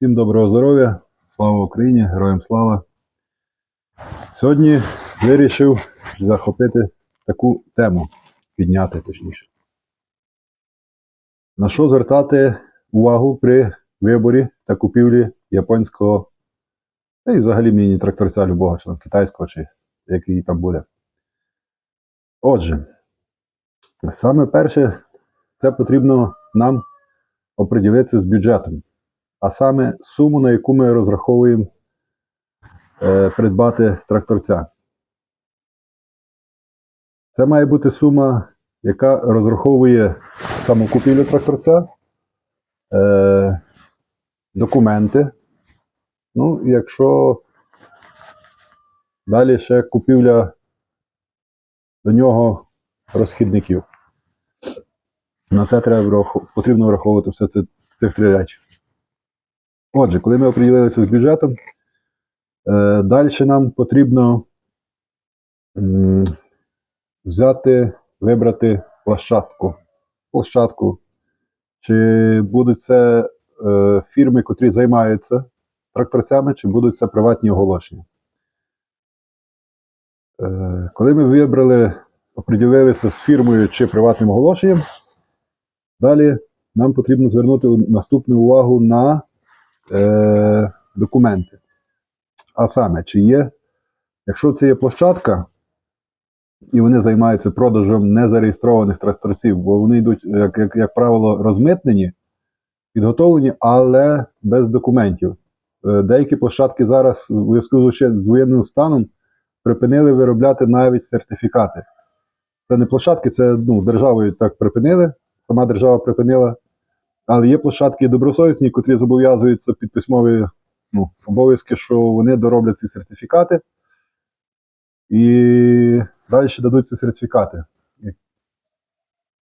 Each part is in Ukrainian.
Всім доброго здоров'я, слава Україні, героям слава. Сьогодні вирішив захопити таку тему, підняти точніше. На що звертати увагу при виборі та купівлі японського, та й взагалі міні-тракторця любого, чи китайського, чи який там буде. Отже, саме перше, це потрібно нам оприділитися з бюджетом а саме суму, на яку ми розраховуємо е, придбати тракторця. Це має бути сума, яка розраховує саму купівлю тракторця, е, документи. Ну, якщо далі ще купівля до нього розхідників. На це треба потрібно враховувати все це, цих три речі. Отже, коли ми оприділилися з бюджетом, е, далі нам потрібно м, взяти, вибрати площадку. Площадку. Чи будуть це е, фірми, котрі займаються тракторцями, чи будуть це приватні оголошення. Е, коли ми вибрали, оприділилися з фірмою чи приватним оголошенням, далі нам потрібно звернути наступну увагу на е, документи. А саме, чи є, якщо це є площадка, і вони займаються продажем незареєстрованих тракторців, бо вони йдуть, як, як, як правило, розмитнені, підготовлені, але без документів. Е, Деякі площадки зараз, у зв'язку з воєнним станом, припинили виробляти навіть сертифікати. Це не площадки, це ну, державою так припинили, сама держава припинила але є площадки добросовісні, котрі зобов'язуються під письмові ну, обов'язки, що вони дороблять ці сертифікати і далі дадуть ці сертифікати.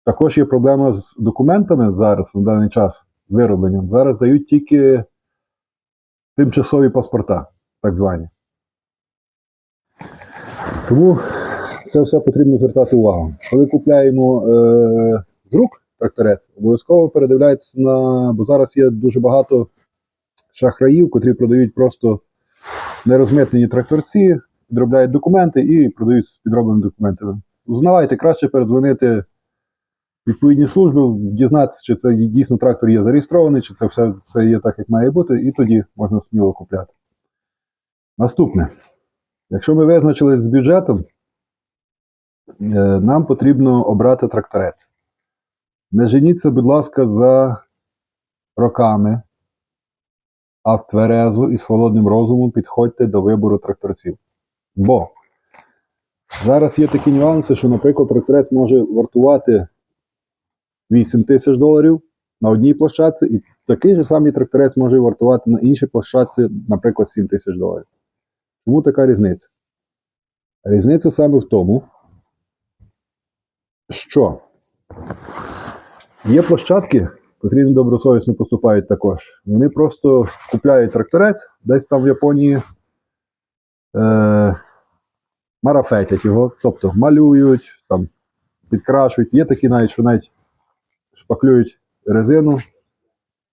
Також є проблема з документами зараз на даний час виробленням. Зараз дають тільки тимчасові паспорта, так звані. Тому це все потрібно звертати увагу. Коли купляємо е, з рук тракторець, обов'язково передивляйтеся на. Бо зараз є дуже багато шахраїв, котрі продають просто нерозмитнені тракторці, підробляють документи і продають з підробленими документами. Узнавайте, краще передзвонити відповідні служби, дізнатися, чи це дійсно трактор є зареєстрований, чи це все це є так, як має бути, і тоді можна сміло купляти. Наступне. Якщо ми визначились з бюджетом, е, нам потрібно обрати тракторець. Не женіться, будь ласка, за роками, а в тверезу і з холодним розумом підходьте до вибору тракторців. Бо зараз є такі нюанси, що, наприклад, тракторець може вартувати 8 тисяч доларів на одній площадці, і такий же самий тракторець може вартувати на іншій площадці, наприклад, 7 тисяч доларів. Чому така різниця? Різниця саме в тому, що Є площадки, котрі недобросовісно поступають також. Вони просто купляють тракторець, десь там в Японії е, марафетять його, тобто малюють, там, підкрашують. Є такі навіть, що навіть шпаклюють резину.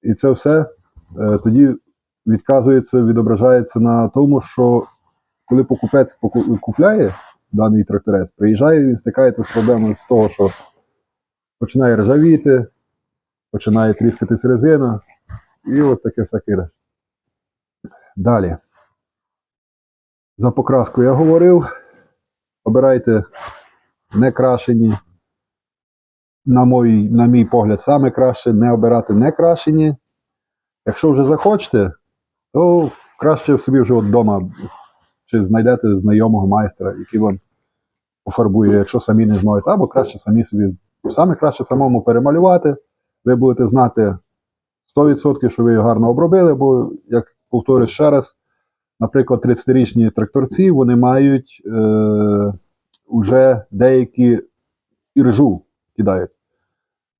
І це все е, тоді відказується, відображається на тому, що коли покупець купляє даний тракторець, приїжджає, він стикається з проблемою з того, що починає ржавіти, починає тріскатись резина, і от таке всяке. Далі. За покраску я говорив. Обирайте не крашені. На мій, на мій погляд, саме краще не обирати не крашені. Якщо вже захочете, то краще собі вже вдома чи знайдете знайомого майстра, який вам пофарбує, якщо самі не зможете, або краще самі собі Саме краще самому перемалювати. Ви будете знати 100%, що ви його гарно обробили, бо, як повторюю ще раз, наприклад, 30-річні тракторці вони мають е, вже деякі іржу кидають.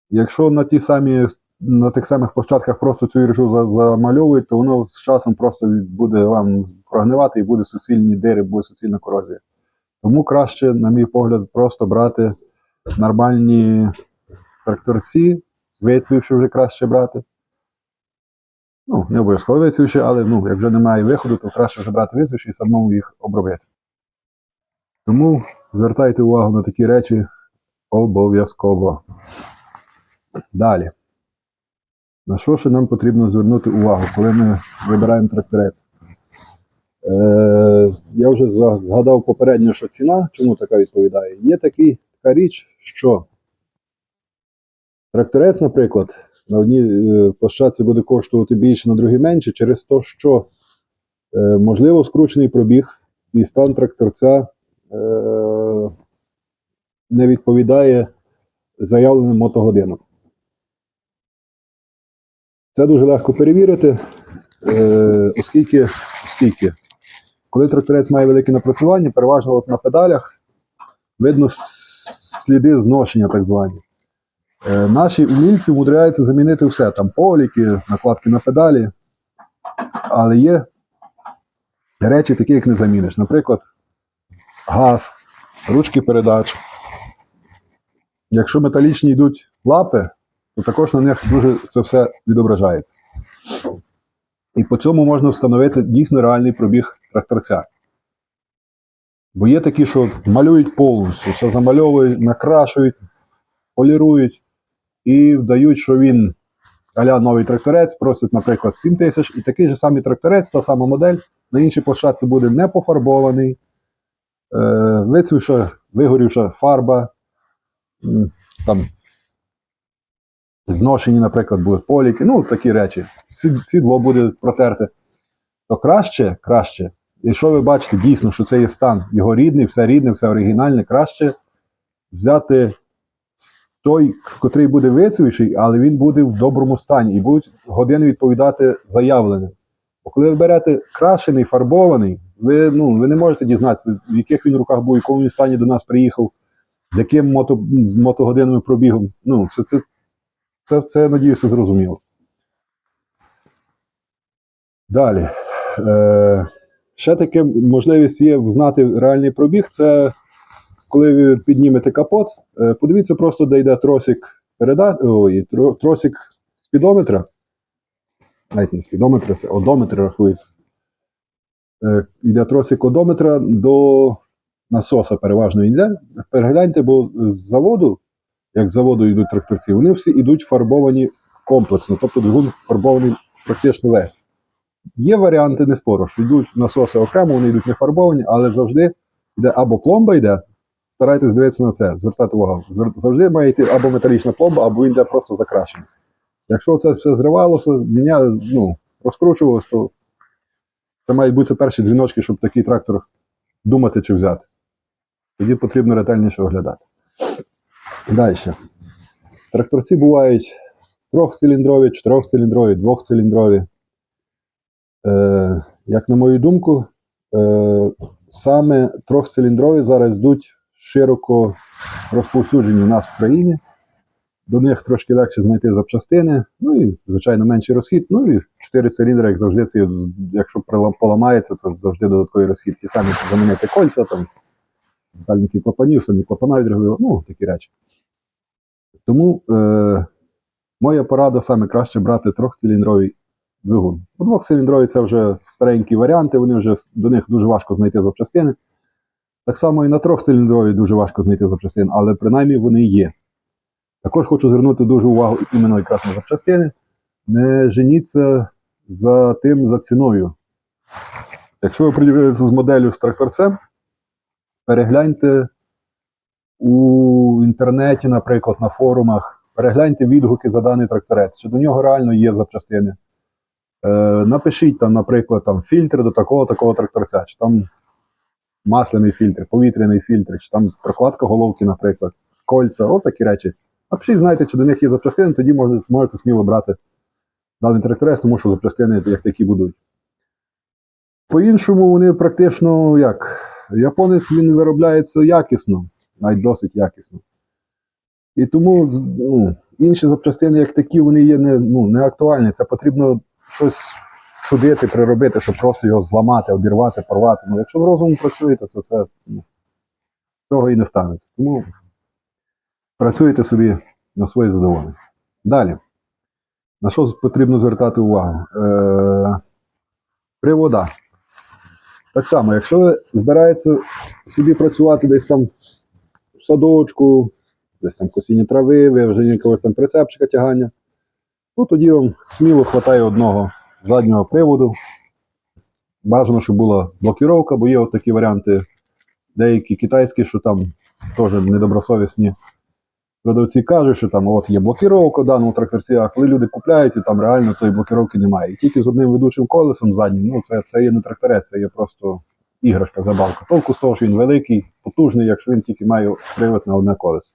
Якщо на ті самі, на тих самих площадках просто цю іржу замальовують, то воно з часом просто буде вам прогнивати і буде суцільні дири, буде суцільна корозія. Тому краще, на мій погляд, просто брати нормальні тракторці, вицвівши вже краще брати. Ну, не обов'язково вицвівши, але ну, як вже немає виходу, то краще вже брати вицвівши і самому їх обробити. Тому звертайте увагу на такі речі обов'язково. Далі. На що ще нам потрібно звернути увагу, коли ми вибираємо тракторець? Е, я вже згадав попередньо, що ціна, чому така відповідає? Є такий, така річ, що тракторець, наприклад, на одній е, площадці буде коштувати більше, на другій менше, через те, що е, можливо скручений пробіг і стан тракторця е, не відповідає заявленим мотогодинам. Це дуже легко перевірити, оскільки, оскільки, коли тракторець має велике напрацювання, переважно от на педалях видно сліди зношення, так звані. Е, наші умільці умудряються замінити все, там поліки, накладки на педалі. Але є речі, такі, як не заміниш. Наприклад, газ, ручки передач. Якщо металічні йдуть лапи, то також на них дуже це все відображається. І по цьому можна встановити дійсно реальний пробіг тракторця. Бо є такі, що малюють повністю, все замальовують, накрашують, полірують і вдають, що він аля новий тракторець, просить, наприклад, 7 тисяч, і такий же самий тракторець, та сама модель, на іншій площадці буде не пофарбований, е, вицвівша, вигорівша фарба, там зношені, наприклад, будуть поліки, ну такі речі. Сідло буде протерте. То краще, краще. Якщо ви бачите дійсно, що це є стан його рідний, все рідне, все оригінальне, краще взяти той, котрий буде вицвівший, але він буде в доброму стані і будуть години відповідати заявленим. Бо коли ви берете крашений, фарбований, ви, ну, ви не можете дізнатися, в яких він руках був, в якому він стані до нас приїхав, з яким мото, з мотогодинним пробігом. Ну, це, це, це, це надіюся, зрозуміло. Далі. Е, ще таке можливість є знати реальний пробіг. Це коли ви піднімете капот, е, подивіться просто, де йде тросик переда... Ой, тросик спідометра. Навіть не спідометра, це одометр рахується. Е, йде тросик одометра до насоса переважно йде. Перегляньте, бо з заводу, як з заводу йдуть тракторці, вони всі йдуть фарбовані комплексно, тобто двигун фарбований практично весь. Є варіанти, не спору, йдуть насоси окремо, вони йдуть не фарбовані, але завжди йде або пломба йде, старайтесь дивитися на це, звертати увагу. Завжди має йти або металічна пломба, або він йде просто закрашений. Якщо це все зривалося, міня, ну, розкручувалося, то це мають бути перші дзвіночки, щоб такий трактор думати чи взяти. Тоді потрібно ретельніше оглядати. Далі. Тракторці бувають трьохциліндрові, чотирьохциліндрові, двохциліндрові. Е, як на мою думку, е, саме трьохциліндрові зараз йдуть широко розповсюджені у нас в країні. До них трошки легше знайти запчастини, ну і, звичайно, менший розхід. Ну і 4 циліндри, як завжди, це, якщо поламається, це завжди додатковий розхід. Ті самі замінити кольця, там, сальники клапанів, самі клапана відрегулювати, ну, такі речі. Тому е, моя порада саме краще брати трьохциліндровий двигун. Бо двохциліндрові це вже старенькі варіанти, вони вже до них дуже важко знайти запчастини. Так само і на трьохциліндрові дуже важко знайти запчастини, але принаймні вони є. Також хочу звернути дуже увагу іменно якраз на запчастини. Не женіться за тим за ціною. Якщо ви придивилися з моделлю з тракторцем, перегляньте у інтернеті, наприклад, на форумах, перегляньте відгуки за даний тракторець, чи до нього реально є запчастини. Е, напишіть там, наприклад, там, фільтр до такого такого тракторця, чи там масляний фільтр, повітряний фільтр, чи там прокладка головки, наприклад, кольця, от такі речі. Напишіть, знаєте, чи до них є запчастини, тоді можете, можете сміло брати даний тракторець, тому що запчастини як такі будуть. По-іншому вони практично як? Японець він виробляється якісно, навіть досить якісно. І тому ну, інші запчастини, як такі, вони є не, ну, не актуальні. Це потрібно щось чудити, приробити, щоб просто його зламати, обірвати, порвати. Ну, якщо ви розумом працюєте, то це ну, цього і не станеться. Тому працюйте собі на своє задоволення. Далі. На що потрібно звертати увагу? Е, привода. Так само, якщо ви збираєтеся собі працювати десь там в садочку, десь там косіння трави, вивження якогось там прицепчика тягання, ну тоді вам сміло вистачає одного заднього приводу. Бажано, щоб була блокіровка, бо є от такі варіанти, деякі китайські, що там теж недобросовісні продавці кажуть, що там от є блокіровка в даному тракторці, а коли люди купляють, і там реально тої блокіровки немає. І тільки з одним ведучим колесом заднім, ну це, це є не тракторець, це є просто іграшка, забавка. Толку з того, що він великий, потужний, якщо він тільки має привод на одне колесо.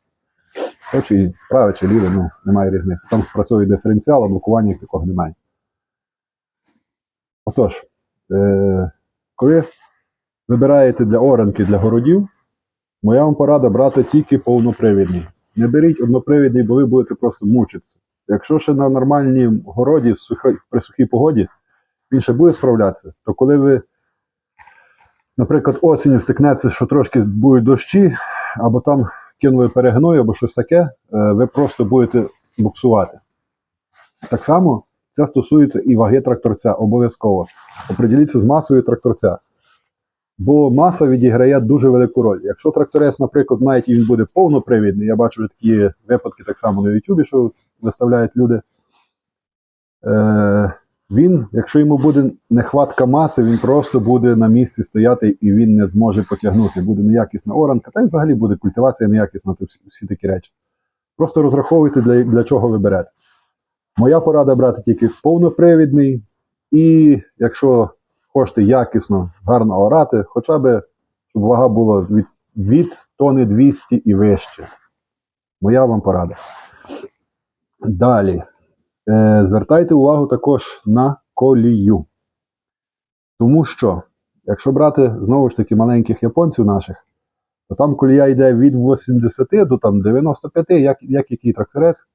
То чи праве, чи ліве, ну немає різниці. Там спрацьовує диференціал, а блокування такого немає. Отож, е- коли вибираєте для оранки, для городів, моя вам порада брати тільки повнопривідний. Не беріть однопривідний, бо ви будете просто мучитися. Якщо ще на нормальній городі при сухій погоді він ще буде справлятися, то коли ви, наприклад, осінню стикнеться, що трошки будуть дощі, або там кинули перегною, або щось таке, е, ви просто будете буксувати. Так само це стосується і ваги тракторця, обов'язково. Оприділіться з масою тракторця. Бо маса відіграє дуже велику роль. Якщо тракторець, наприклад, навіть і він буде повнопривідний, я бачу такі випадки так само на Ютубі, що виставляють люди. Е, він, якщо йому буде нехватка маси, він просто буде на місці стояти і він не зможе потягнути. Буде неякісна оранка, та й взагалі буде культивація неякісна, то всі, такі речі. Просто розраховуйте, для, для чого ви берете. Моя порада брати тільки повнопривідний, і якщо хочете якісно, гарно орати, хоча б щоб вага була від, від тони 200 і вище. Моя вам порада. Далі. Е, звертайте увагу також на колію. Тому що, якщо брати знову ж таки маленьких японців наших, то там колія йде від 80 до там, 95, як, як який тракторець.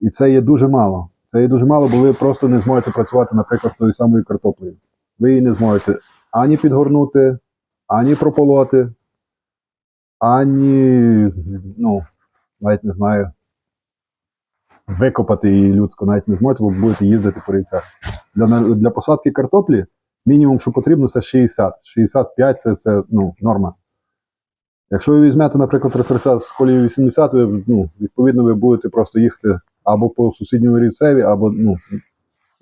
І це є дуже мало. Це є дуже мало, бо ви просто не зможете працювати, наприклад, з тою самою картоплею. Ви її не зможете ані підгорнути, ані прополоти, ані, ну, навіть не знаю, викопати її людську, навіть не зможете, бо будете їздити по рівцях. Для, для посадки картоплі мінімум, що потрібно, це 60. 65 це, це ну, норма. Якщо ви візьмете, наприклад, тракторця з колії 80, ви, ну, відповідно, ви будете просто їхати або по сусідньому рівцеві, або ну,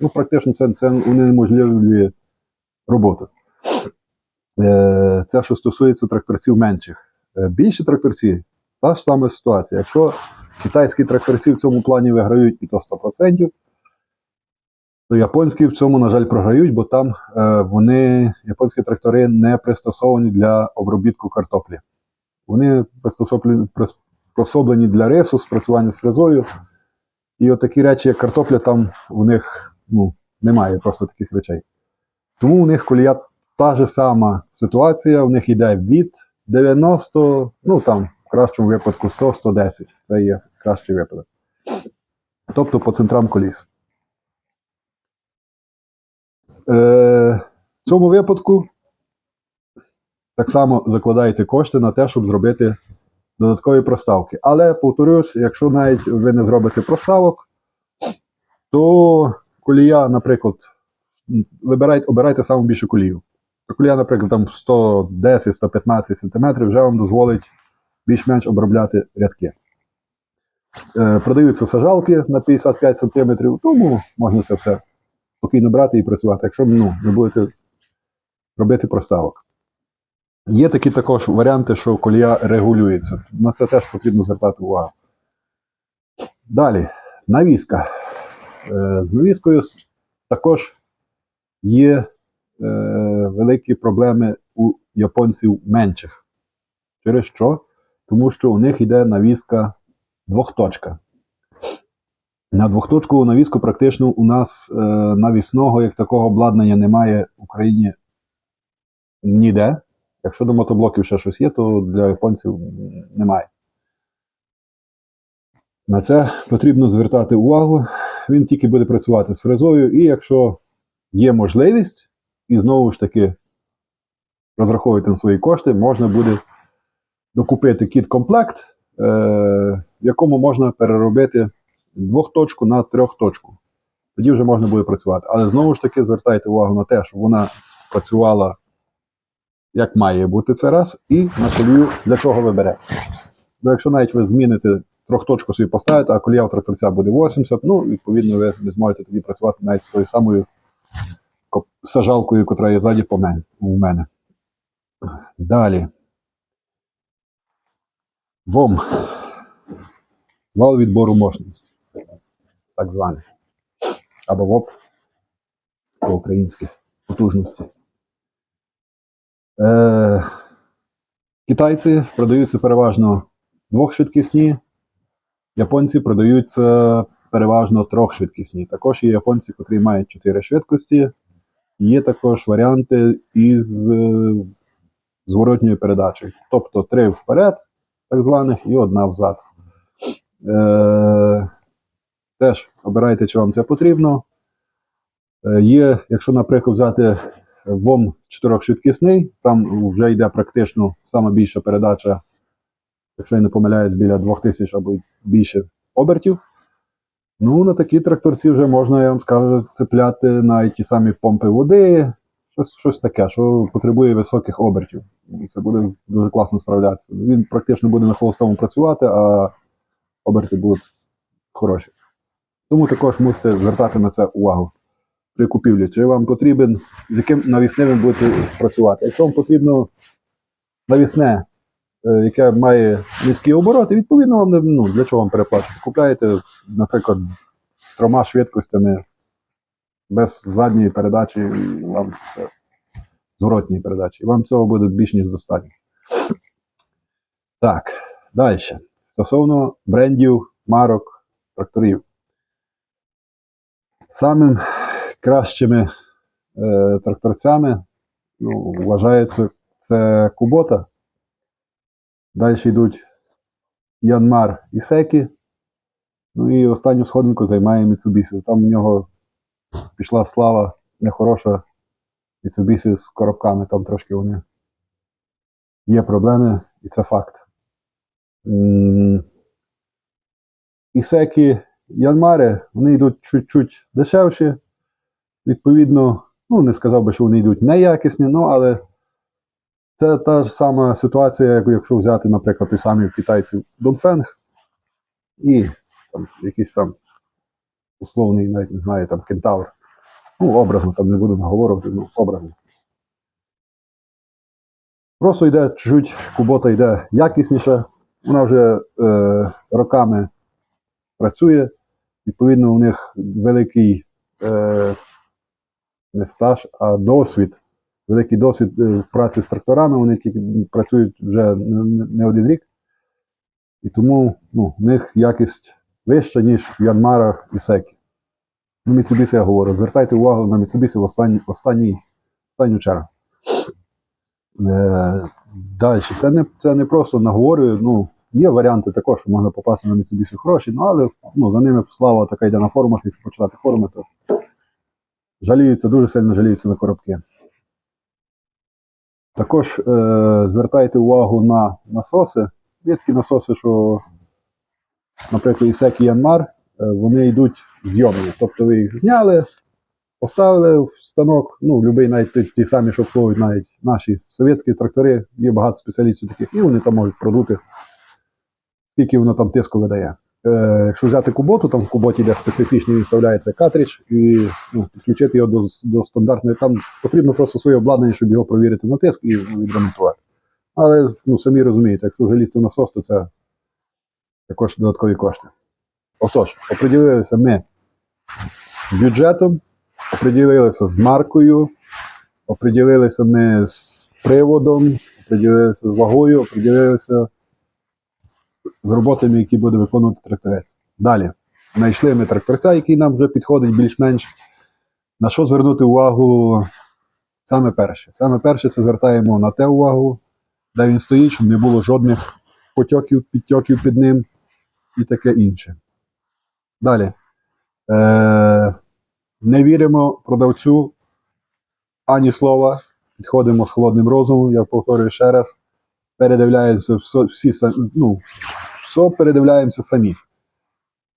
ну практично це, це унеможливлює роботу. Е, Це що стосується тракторців менших. Е, Більші тракторці, та ж сама ситуація. Якщо китайські тракторці в цьому плані виграють і то 100%, то японські в цьому, на жаль, програють, бо там е, вони, японські трактори не пристосовані для обробітку картоплі. Вони приспособлені для рису, спрацювання з фрезою. І от такі речі, як картопля, там у них ну, немає просто таких речей. Тому у них колія та ж сама ситуація, у них йде від 90, ну там кращому випадку 100-110. Це є кращий випадок. Тобто по центрам коліс. Е, в цьому випадку так само закладаєте кошти на те, щоб зробити додаткові проставки. Але повторюсь, якщо навіть ви не зробите проставок, то колія, наприклад, вибирайте, обирайте саму більшу колію. Колія, наприклад, там 110-115 см вже вам дозволить більш-менш обробляти рядки. Е, продаються сажалки на 55 см, тому можна це все спокійно брати і працювати, якщо ну, не будете робити проставок. Є такі також варіанти, що колія регулюється. На це теж потрібно звертати увагу. Далі, навіска. Е, З навіскою також є е, великі проблеми у японців менших. Через що? Тому що у них йде навіска двохточка. На двохточкову навіску практично у нас е, навісного як такого обладнання немає в Україні ніде. Якщо до мотоблоків ще щось є, то для японців немає. На це потрібно звертати увагу. Він тільки буде працювати з фрезою, і якщо є можливість, і знову ж таки розраховуйте на свої кошти, можна буде докупити кіт-комплект, е, в якому можна переробити двохточку на трьохточку. тоді вже можна буде працювати. Але знову ж таки звертайте увагу на те, щоб вона працювала як має бути це раз, і на колію для чого ви берете. Бо якщо навіть ви зміните трьохточку собі поставите, а колія у тракторця буде 80, ну, відповідно, ви не зможете тоді працювати навіть з тою самою сажалкою, яка є ззаді у мене. Далі. ВОМ. Вал відбору мощності. Так званий. Або ВОП по-українськи потужності. Е, китайці продаються переважно двохшвидкісні, японці продаються переважно трьохшвидкісні. Також є японці, котрі мають чотири швидкості. Є також варіанти із е, зворотньою передачею. Тобто три вперед, так званих, і одна взад. Е, теж обирайте, чи вам це потрібно. Е, є, якщо, наприклад, взяти ВОМ чотирьохшвидкісний, там вже йде практично сама більша передача, якщо я не помиляюсь, біля 2000 або більше обертів. Ну, на такі тракторці вже можна, я вам скажу, цепляти навіть ті самі помпи води, щось, щось таке, що потребує високих обертів. І це буде дуже класно справлятися. Він практично буде на холостому працювати, а оберти будуть хороші. Тому також мусите звертати на це увагу при купівлі. Чи вам потрібен, з яким навісним будете працювати. Якщо вам потрібно навісне, е, яке має низькі обороти, відповідно вам ну, для чого вам переплачувати. Купляєте, наприклад, з трьома швидкостями без задньої передачі, вам це зворотньої передачі. І вам цього буде більш ніж достатньо. Так, далі. Стосовно брендів, марок, тракторів. Самим кращими е, тракторцями ну, вважається це Кубота. Далі йдуть Янмар і Секі. Ну і останню сходинку займає Mitsubishi. Там в нього пішла слава нехороша Mitsubishi з коробками. Там трошки вони є проблеми, і це факт. Ісекі Янмари, вони йдуть чуть-чуть дешевші. Відповідно, ну не сказав би, що вони йдуть неякісні, ну але це та ж сама ситуація, як якщо взяти, наприклад, той самий в китайців Донфенг і там, якийсь там условний, навіть не знаю, там кентавр. Ну, образно, там не буду наговорювати, ну, образно. Просто йде чуть кубота йде якісніше, вона вже е, роками працює. Відповідно, у них великий е, не стаж, а досвід. Великий досвід е, праці з тракторами, вони тільки працюють вже не один рік. І тому ну, в них якість вища, ніж в Янмарах і Секі. Ну, Mitsubishi я говорю, звертайте увагу на Mitsubishi в останній, останній, останню чергу. Е, далі, це не, це не просто наговорюю. Ну, є варіанти також, що можна попасти на Mitsubishi хороші, ну, але ну, за ними слава така йде на форумах, якщо почитати форуми, то жаліються, дуже сильно жаліються на коробки. Також е, звертайте увагу на насоси. Є такі насоси, що, наприклад, Ісек і Янмар, вони йдуть зйомні. Тобто ви їх зняли, поставили в станок, ну, любий, навіть ті, самі, що обслуговують навіть наші совєтські трактори, є багато спеціалістів таких, і вони там можуть продути, скільки воно там тиску видає. Е, якщо взяти куботу, там в куботі йде специфічний, він вставляється картридж, і ну, підключити його до, до стандартної. Там потрібно просто своє обладнання, щоб його провірити на тиск і відремонтувати. Але ну, самі розумієте, якщо вже лізти в насос, то це також додаткові кошти. Отож, оприділилися ми з бюджетом, оприділилися з маркою, оприділилися ми з приводом, оприділилися з вагою, оприділилися з роботами, які буде виконувати тракторець. Далі. Знайшли ми тракторця, який нам вже підходить більш-менш. На що звернути увагу саме перше? Саме перше це звертаємо на те увагу, де він стоїть, щоб не було жодних потьоків, підтьоків під ним і таке інше. Далі. Е, не віримо продавцю ані слова. Підходимо з холодним розумом, я повторюю ще раз. Передивляємося всі, ну, все передивляємося самі.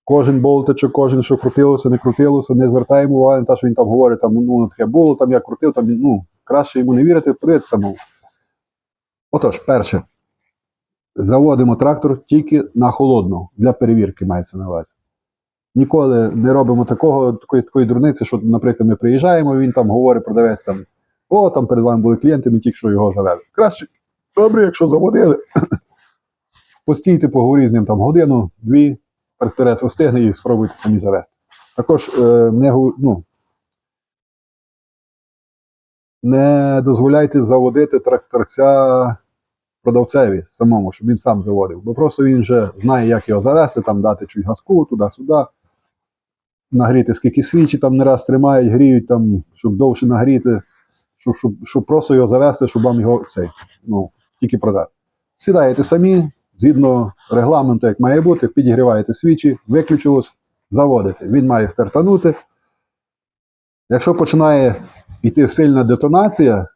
Кожен болтичок, кожен, що крутилося, не крутилося, не звертаємо уваги на те, що він там говорить, там, ну, таке було, там я крутив, там, ну, краще йому не вірити, подивитися. Отож, перше. Заводимо трактор тільки на холодну, для перевірки мається на увазі. Ніколи не робимо такого, такої, такої дурниці, що, наприклад, ми приїжджаємо, він там говорить, продавець там, о, там перед вами були клієнти, ми тільки що його завели. Краще, добре, якщо заводили. Постійте, поговоріть з ним там годину, дві, тракторець встигне і спробуйте самі завести. Також е, не, ну, не дозволяйте заводити тракторця продавцеві самому, щоб він сам заводив. Бо просто він вже знає, як його завести, там дати чуть газку, туди-сюди, нагріти скільки свічі, там не раз тримають, гріють, там, щоб довше нагріти, щоб, щоб, щоб просто його завести, щоб вам його цей, ну, тільки продати. Сідаєте самі, згідно регламенту, як має бути, підігріваєте свічі, виключилось, заводите. Він має стартанути. Якщо починає йти сильна детонація,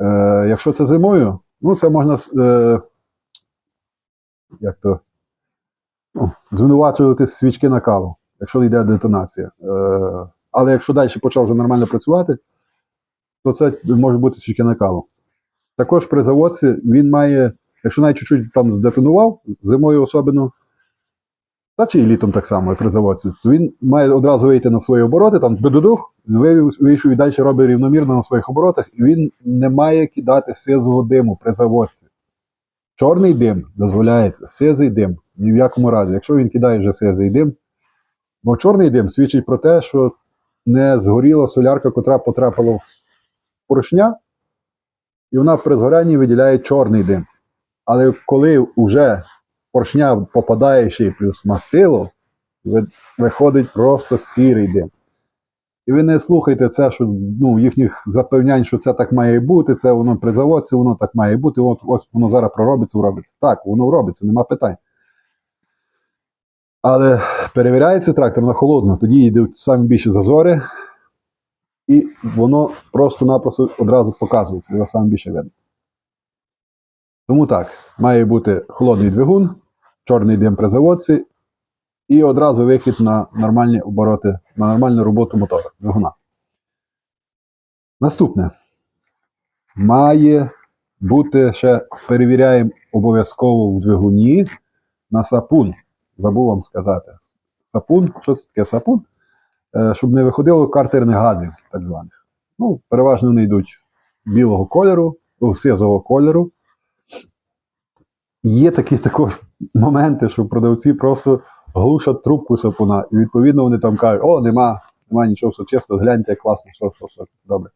е, якщо це зимою, ну це можна е, як то, ну, звинувачувати свічки накалу, якщо йде детонація. Е, але якщо далі почав вже нормально працювати, то це може бути свічки накалу. Також при заводці він має, якщо навіть чуть-чуть там здетонував, зимою особливо, та чи і літом так само, як при заводці, то він має одразу вийти на свої обороти, там вивів, вийшов і далі робить рівномірно на своїх оборотах, і він не має кидати сизого диму при заводці. Чорний дим дозволяється, сизий дим ні в якому разі. Якщо він кидає вже сизий дим, бо чорний дим свідчить про те, що не згоріла солярка, котра потрапила в поршня, і вона при згорянні виділяє чорний дим. Але коли вже поршня попадає ще й плюс мастило, виходить просто сірий дим. І ви не слухайте це, що ну, їхніх запевнянь, що це так має бути, це воно при заводці, воно так має бути, от ось воно зараз проробиться, робиться. Так, воно робиться, нема питань. Але перевіряється трактор на холодно, тоді йдуть самі більші зазори, і воно просто-напросто одразу показується, його саме більше видно. Тому так, має бути холодний двигун, чорний дим при заводці і одразу вихід на нормальні обороти, на нормальну роботу мотора, двигуна. Наступне. Має бути ще перевіряємо обов'язково в двигуні на сапун. Забув вам сказати. Сапун, що це таке сапун? Е, Щоб не виходило картерних газів, так званих. Ну, переважно вони йдуть білого кольору, о, сизого кольору. Є такі також моменти, що продавці просто глушать трубку сапуна, і відповідно вони там кажуть, о, нема, нема нічого, все чисто, гляньте, як класно, все, все, все, добре.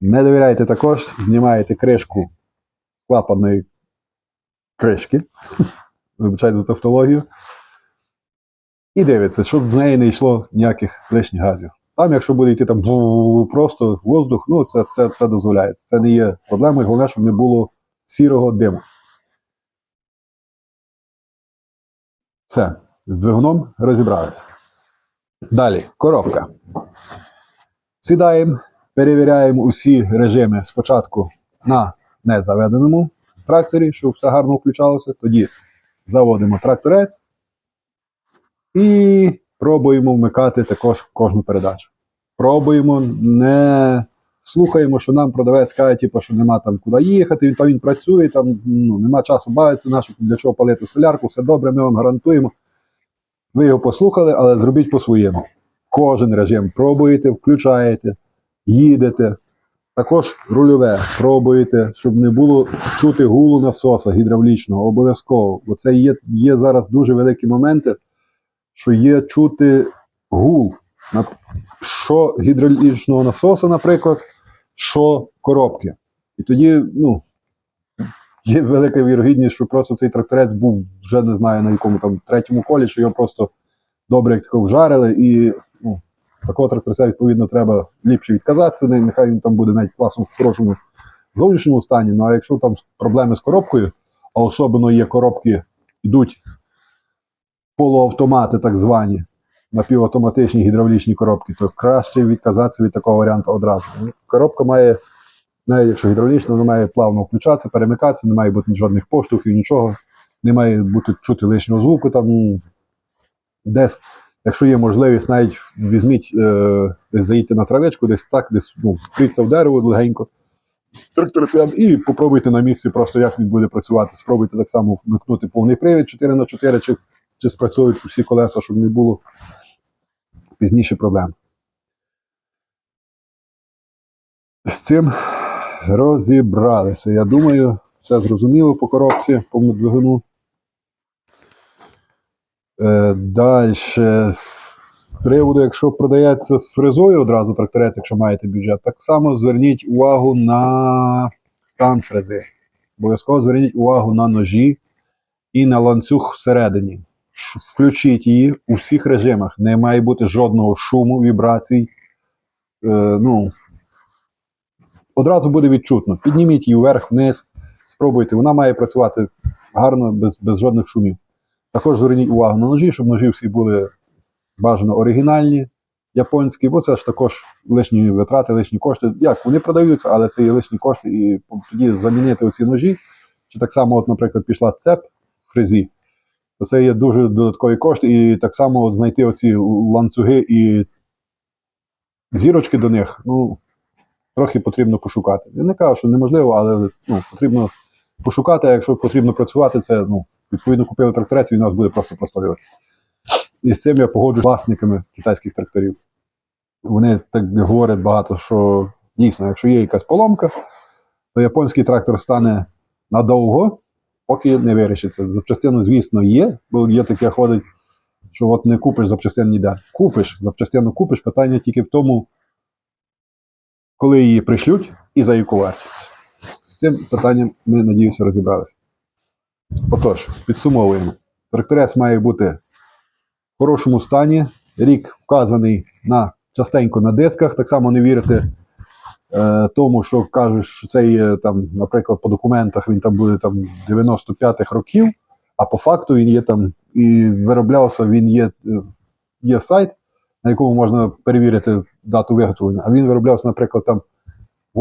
Не довіряйте також, знімаєте кришку клапаної кришки, вибачайте за тавтологію, і дивиться, щоб з неї не йшло ніяких лишніх газів. Там, якщо буде йти там просто воздух, ну це, це, це дозволяється. Це не є проблемою, головне, щоб не було сірого диму. Все, з двигуном розібралися. Далі, коробка. Сідаємо, перевіряємо усі режими спочатку на незаведеному тракторі, щоб все гарно включалося. Тоді заводимо тракторець і пробуємо вмикати також кожну передачу. Пробуємо, не слухаємо, що нам продавець каже, типу, що нема там куди їхати, він там він працює, там ну, нема часу бавитися, нашу, для чого палити солярку, все добре, ми вам гарантуємо. Ви його послухали, але зробіть по-своєму. Кожен режим пробуєте, включаєте, їдете. Також рульове пробуєте, щоб не було чути гулу насоса гідравлічного, обов'язково. Бо це є, є зараз дуже великі моменти, що є чути гул. Що гідравлічного насоса, наприклад, що коробки. І тоді, ну, є велика вірогідність, що просто цей тракторець був вже не знаю на якому там третьому колі, що його просто добре як вжарили, і такого тракторця, відповідно, треба ліпше відказатися. Нехай він там буде навіть класно в хорошому зовнішньому стані. Ну а якщо там проблеми з коробкою, а особливо є коробки, йдуть полуавтомати, так звані, напівавтоматичні гідравлічні коробки, то краще відказатися від такого варіанту одразу. Коробка має, навіть якщо гідравлічна, вона має плавно включатися, перемикатися, не має бути жодних поштовхів, нічого, не має бути чути лишнього звуку, там, ну, десь, якщо є можливість, навіть візьміть, е, заїдьте на травичку, десь так, десь ну, вкріться в дерево легенько. Тракторцем і попробуйте на місці просто, як він буде працювати. Спробуйте так само вмикнути повний привід 4 на 4 чи, чи спрацьовують усі колеса, щоб не було пізніше проблем. З цим розібралися. Я думаю, все зрозуміло по коробці, по двигуну. Е, Далі. З приводу, якщо продається з фрезою одразу тракторець, якщо маєте бюджет, так само зверніть увагу на стан фрези. Обов'язково зверніть увагу на ножі і на ланцюг всередині. Включіть її у всіх режимах. Не має бути жодного шуму, вібрацій. Е, ну, одразу буде відчутно. Підніміть її вверх-вниз, спробуйте. Вона має працювати гарно, без, без жодних шумів. Також зверніть увагу на ножі, щоб ножі всі були бажано оригінальні, японські, бо це ж також лишні витрати, лишні кошти. Як вони продаються, але це є лишні кошти, і тоді замінити оці ножі. Чи так само, от, наприклад, пішла цеп в фрезі, то це є дуже додаткові кошти, і так само от знайти оці ланцюги і зірочки до них, ну, трохи потрібно пошукати. Я не кажу, що неможливо, але ну, потрібно пошукати, а якщо потрібно працювати, це ну, відповідно купили тракторець, він у нас буде просто простоювати. І з цим я погоджуюсь власниками китайських тракторів. Вони так говорять багато, що дійсно, якщо є якась поломка, то японський трактор стане надовго, поки не вирішиться. Запчастину, звісно, є, бо є таке ходить, що от не купиш запчастин ніде. Купиш, запчастину купиш, питання тільки в тому, коли її пришлють і за яку вартість. З цим питанням ми, надіюся, розібралися. Отож, підсумовуємо. Тракторець має бути в хорошому стані. Рік вказаний на частенько на дисках. Так само не вірите е, тому, що кажуть, що це є там, наприклад, по документах він там буде там 95-х років, а по факту він є там і вироблявся, він є, е, є сайт, на якому можна перевірити дату виготовлення. А він вироблявся, наприклад, там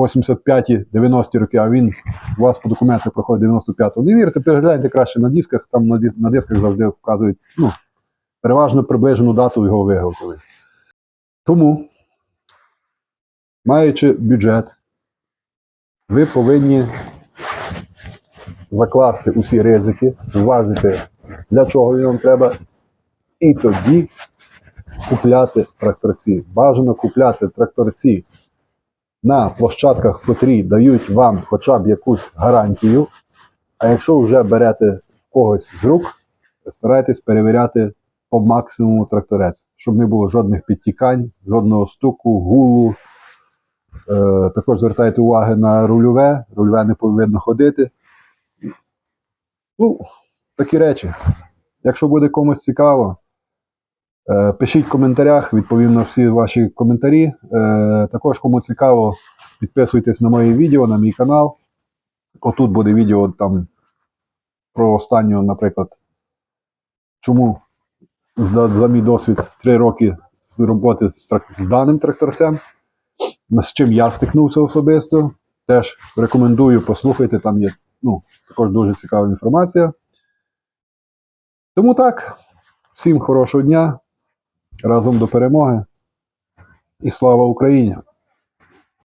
85-ті, 90-ті роки, а він у вас по документах проходить 95-го. Не вірте, перегляньте краще на дисках, там на, на дисках завжди вказують ну, переважно приближену дату його виготовлення. Тому, маючи бюджет, ви повинні закласти усі ризики, зважити, для чого він вам треба, і тоді купляти тракторці. Бажано купляти тракторці на площадках, котрі дають вам хоча б якусь гарантію. А якщо вже берете когось з рук, старайтесь перевіряти по максимуму тракторець, щоб не було жодних підтікань, жодного стуку, гулу. Е, також звертайте уваги на рульове, рульове не повинно ходити. Ну, такі речі. Якщо буде комусь цікаво, пишіть в коментарях, відповім на всі ваші коментарі. Е, також, кому цікаво, підписуйтесь на мої відео, на мій канал. Отут буде відео там про останню, наприклад, чому за, за мій досвід 3 роки з роботи з, з даним тракторцем, з чим я стикнувся особисто. Теж рекомендую послухайте, там є ну, також дуже цікава інформація. Тому так, всім хорошого дня, разом до перемоги і слава Україні!